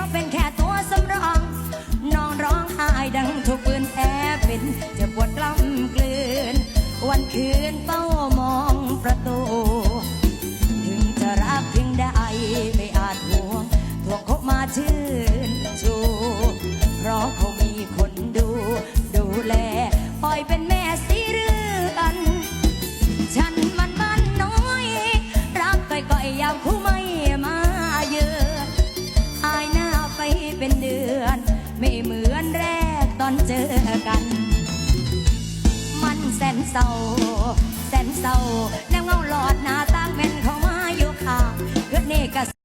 ราะเป็นแค่ตัวสำรอง น้องร้องไห้ดังถูกปืนแอบเป็นจ็บปวดกล้ำกลืน วันคืนเฝ้ามองประตู ถึงจะรักเพียงใดไม่อาจหวงทวงเขามาชื่นชู เพราะเขามีคนดู ดูแลปล่อยเป็นแม่ อนเจอกัน มันแสนเศร้า แสนเศร้าแนวเงาหลอดหน้าตั้งเป็นเข้ามาอยู่ค่ะเกิดนี่ก